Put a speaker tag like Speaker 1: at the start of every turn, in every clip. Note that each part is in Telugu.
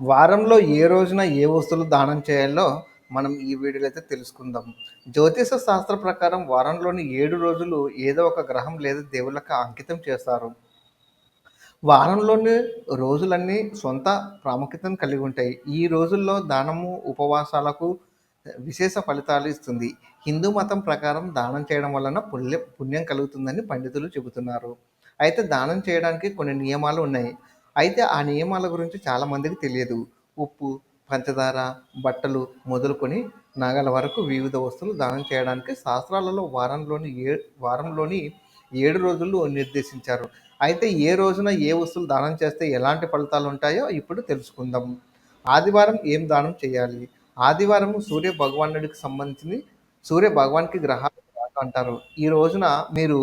Speaker 1: వారంలో ఏ రోజున ఏ వస్తువులు దానం చేయాలో మనం ఈ వీడియోలో అయితే తెలుసుకుందాం. జ్యోతిష శాస్త్ర ప్రకారం వారంలోని ఏడు రోజులు ఏదో ఒక గ్రహం లేదా దేవుళ్ళకి అంకితం చేస్తారు. వారంలోని రోజులన్నీ సొంత ప్రాముఖ్యతను కలిగి ఉంటాయి. ఈ రోజుల్లో దానము ఉపవాసాలకు విశేష ఫలితాలు ఇస్తుంది. హిందూ మతం ప్రకారం దానం చేయడం వలన పుణ్యం పుణ్యం కలుగుతుందని పండితులు చెబుతున్నారు. అయితే దానం చేయడానికి కొన్ని నియమాలు ఉన్నాయి. అయితే ఆ నియమాల గురించి చాలామందికి తెలియదు. ఉప్పు పంచదార బట్టలు మొదలుకొని నగల వరకు వివిధ వస్తువులు దానం చేయడానికి శాస్త్రాలలో వారంలోని ఏ వారంలోని ఏడు రోజులు నిర్దేశించారు. అయితే ఏ రోజున ఏ వస్తువులు దానం చేస్తే ఎలాంటి ఫలితాలు ఉంటాయో ఇప్పుడు తెలుసుకుందాం. ఆదివారం ఏం దానం చేయాలి? ఆదివారం సూర్య భగవానుడికి సంబంధించింది సూర్య భగవాన్కి గ్రహాలు అంటారు. ఈ రోజున మీరు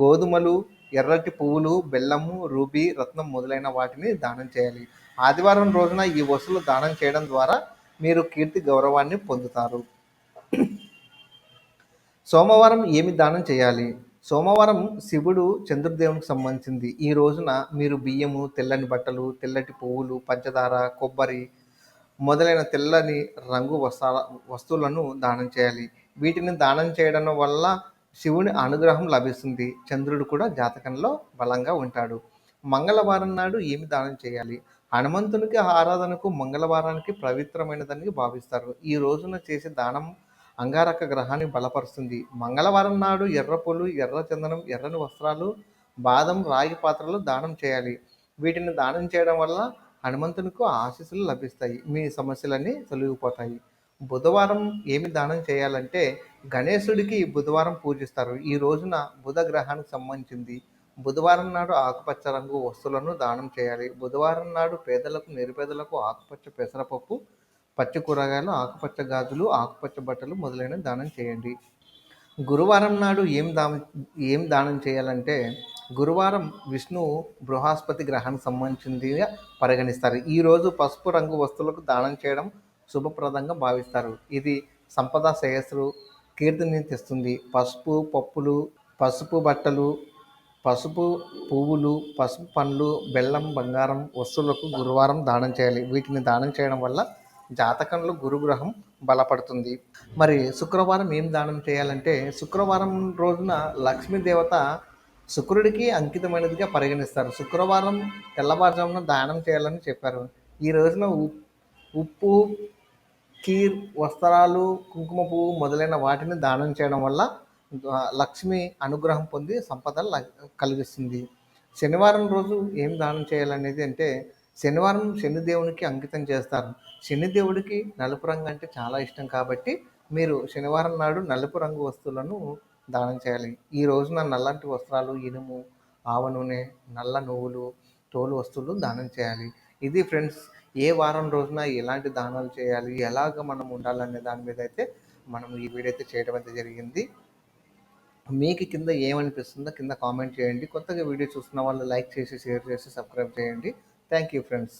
Speaker 1: గోధుమలు ఎర్రటి పువ్వులు బెల్లము రూబీ రత్నం మొదలైన వాటిని దానం చేయాలి. ఆదివారం రోజున ఈ వస్తువులు దానం చేయడం ద్వారా మీరు కీర్తి గౌరవాన్ని పొందుతారు. సోమవారం ఏమి దానం చేయాలి? సోమవారం శివుడు చంద్రదేవునికి సంబంధించింది. ఈ రోజున మీరు బియ్యము తెల్లని బట్టలు తెల్లటి పువ్వులు పంచదార కొబ్బరి మొదలైన తెల్లని రంగు వస్త్ర వస్తువులను దానం చేయాలి. వీటిని దానం చేయడం వల్ల శివుని అనుగ్రహం లభిస్తుంది. చంద్రుడు కూడా జాతకంలో బలంగా ఉంటాడు. మంగళవారం నాడు ఏమి దానం చేయాలి? హనుమంతునికి ఆరాధనకు మంగళవారానికి పవిత్రమైనదని భావిస్తారు. ఈ రోజున చేసే దానం అంగారక గ్రహాన్ని బలపరుస్తుంది. మంగళవారం నాడు ఎర్ర పూలు ఎర్ర చందనం ఎర్రని వస్త్రాలు బాదం రాగి పాత్రలు దానం చేయాలి. వీటిని దానం చేయడం వల్ల హనుమంతునికి ఆశీస్సులు లభిస్తాయి. మీ సమస్యలన్నీ తొలగిపోతాయి. బుధవారం ఏమి దానం చేయాలంటే గణేశుడికి బుధవారం పూజిస్తారు. ఈ రోజున బుధ గ్రహానికి సంబంధించింది. బుధవారం నాడు ఆకుపచ్చ రంగు వస్తువులను దానం చేయాలి. బుధవారం నాడు పేదలకు నిరుపేదలకు ఆకుపచ్చ పెసరపప్పు పచ్చి కూరగాయలు ఆకుపచ్చ గాజులు ఆకుపచ్చ బట్టలు మొదలైన దానం చేయండి. గురువారం నాడు ఏం దానం ఏం దానం చేయాలంటే గురువారం విష్ణు బృహస్పతి గ్రహానికి సంబంధించిందిగా పరిగణిస్తారు. ఈరోజు పసుపు రంగు వస్తువులకు దానం చేయడం శుభప్రదంగా భావిస్తారు. ఇది సంపద శ్రేయస్సు కీర్తిని తెస్తుంది. పసుపు పప్పులు పసుపు బట్టలు పసుపు పువ్వులు పసుపు పండ్లు బెల్లం బంగారం వస్తువులకు గురువారం దానం చేయాలి. వీటిని దానం చేయడం వల్ల జాతకంలో గురుగ్రహం బలపడుతుంది. మరి శుక్రవారం ఏం దానం చేయాలంటే శుక్రవారం రోజున లక్ష్మీదేవత శుక్రుడికి అంకితమైనదిగా పరిగణిస్తారు. శుక్రవారం తెల్లవారుజామున దానం చేయాలని చెప్పారు. ఈ రోజున ఉప్పు కీర్ వస్త్రాలు కుంకుమ పువ్వు మొదలైన వాటిని దానం చేయడం వల్ల లక్ష్మి అనుగ్రహం పొంది సంపద కలిగిస్తుంది. శనివారం రోజు ఏం దానం చేయాలనేది అంటే శనివారం శనిదేవునికి అంకితం చేస్తారు. శనిదేవుడికి నలుపు రంగు అంటే చాలా ఇష్టం కాబట్టి మీరు శనివారం నాడు నలుపు రంగు వస్తువులను దానం చేయాలి. ఈ రోజున నల్లటి వస్త్రాలు ఇనుము ఆవ నూనె నల్ల నువ్వులు తోలు వస్తువులు దానం చేయాలి. ఇది ఫ్రెండ్స్ ఏ వారం రోజున ఎలాంటి దానాలు చేయాలి ఎలాగ మనం ఉండాలనే దాని మీద అయితే మనం ఈ వీడియో అయితే చేయడం అయితే జరిగింది. మీకు కింద ఏమనిపిస్తుందో కింద కామెంట్ చేయండి. కొత్తగా వీడియో చూస్తున్న వాళ్ళు లైక్ చేసి షేర్ చేసి సబ్స్క్రైబ్ చేయండి. Thank you friends.